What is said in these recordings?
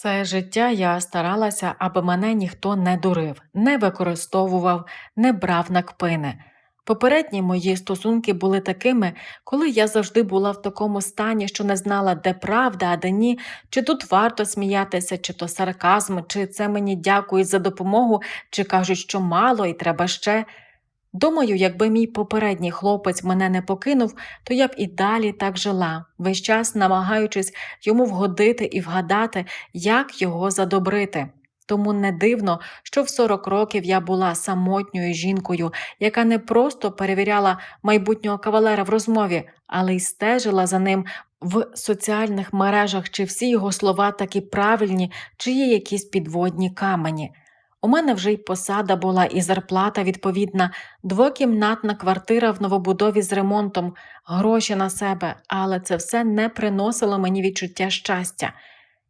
Все життя я старалася, аби мене ніхто не дурив, не використовував, не брав на кпини. Попередні мої стосунки були такими, коли я завжди була в такому стані, що не знала, де правда, а де ні, чи тут варто сміятися, чи то сарказм, чи це мені дякують за допомогу, чи кажуть, що мало і треба ще. Думаю, якби мій попередній хлопець мене не покинув, то я б і далі так жила, весь час намагаючись йому вгодити і вгадати, як його задобрити. Тому не дивно, що в 40 років я була самотньою жінкою, яка не просто перевіряла майбутнього кавалера в розмові, але й стежила за ним в соціальних мережах, чи всі його слова такі правильні, чи є якісь підводні камені. У мене вже й посада була і зарплата відповідна, двокімнатна квартира в новобудові з ремонтом, гроші на себе, але це все не приносило мені відчуття щастя.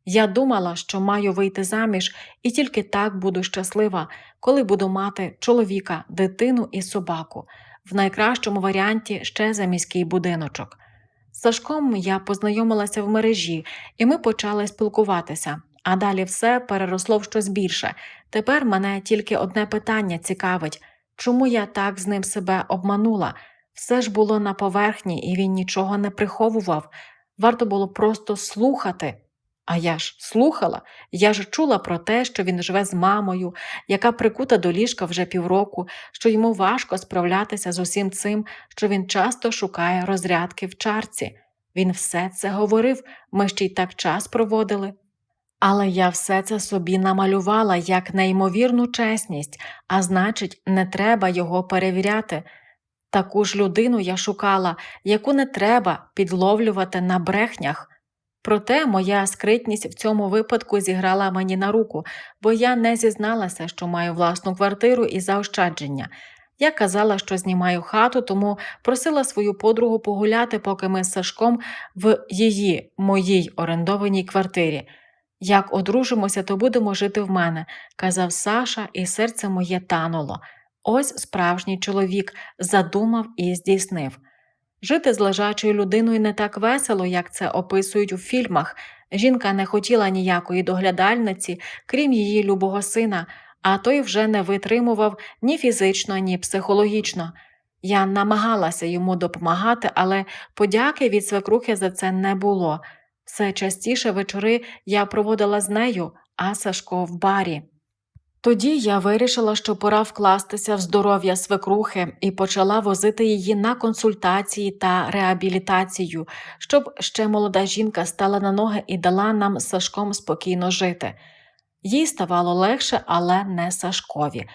Я думала, що маю вийти заміж, і тільки так буду щаслива, коли буду мати чоловіка, дитину і собаку, в найкращому варіанті ще за міський будиночок. З Сашком я познайомилася в мережі, і ми почали спілкуватися, а далі все переросло в щось більше. Тепер мене тільки одне питання цікавить чому я так з ним себе обманула? Все ж було на поверхні, і він нічого не приховував. Варто було просто слухати. А я ж слухала, я ж чула про те, що він живе з мамою, яка прикута до ліжка вже півроку, що йому важко справлятися з усім цим, що він часто шукає розрядки в чарці. Він все це говорив, ми ще й так час проводили. Але я все це собі намалювала як неймовірну чесність, а значить, не треба його перевіряти. Таку ж людину я шукала, яку не треба підловлювати на брехнях. Проте моя скритність в цьому випадку зіграла мені на руку, бо я не зізналася, що маю власну квартиру і заощадження. Я казала, що знімаю хату, тому просила свою подругу погуляти, поки ми з Сашком в її, моїй орендованій квартирі. Як одружимося, то будемо жити в мене, казав Саша, і серце моє тануло. Ось справжній чоловік задумав і здійснив. Жити з лежачою людиною не так весело, як це описують у фільмах. Жінка не хотіла ніякої доглядальниці, крім її любого сина, а той вже не витримував ні фізично, ні психологічно. Я намагалася йому допомагати, але подяки від свекрухи за це не було. Все частіше вечори я проводила з нею, а Сашко в барі. Тоді я вирішила, що пора вкластися в здоров'я свекрухи і почала возити її на консультації та реабілітацію, щоб ще молода жінка стала на ноги і дала нам Сашком спокійно жити. Їй ставало легше, але не Сашкові.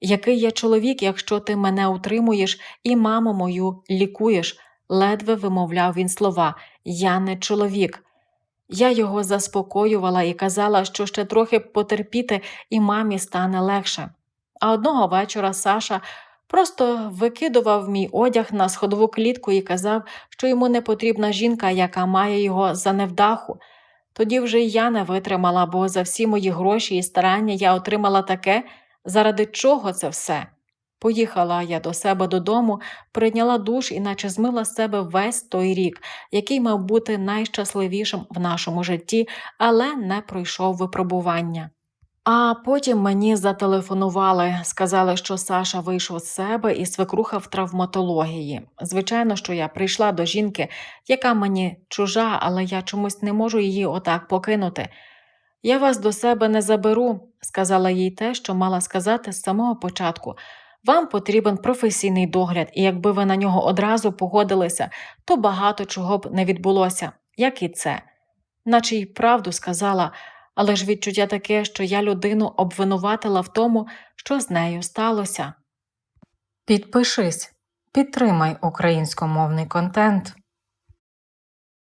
Який я чоловік, якщо ти мене утримуєш і маму мою лікуєш, ледве вимовляв він слова Я не чоловік. Я його заспокоювала і казала, що ще трохи потерпіти і мамі стане легше. А одного вечора Саша просто викидував мій одяг на сходову клітку і казав, що йому не потрібна жінка, яка має його за невдаху. Тоді вже й я не витримала, бо за всі мої гроші і старання я отримала таке, заради чого це все. Поїхала я до себе додому, прийняла душ і наче змила з себе весь той рік, який мав бути найщасливішим в нашому житті, але не пройшов випробування. А потім мені зателефонували, сказали, що Саша вийшов з себе і свекруха в травматології. Звичайно, що я прийшла до жінки, яка мені чужа, але я чомусь не можу її отак покинути. Я вас до себе не заберу, сказала їй те, що мала сказати з самого початку. Вам потрібен професійний догляд, і якби ви на нього одразу погодилися, то багато чого б не відбулося, як і це. Наче й правду сказала, але ж відчуття таке, що я людину обвинуватила в тому, що з нею сталося. Підпишись, підтримай українськомовний контент.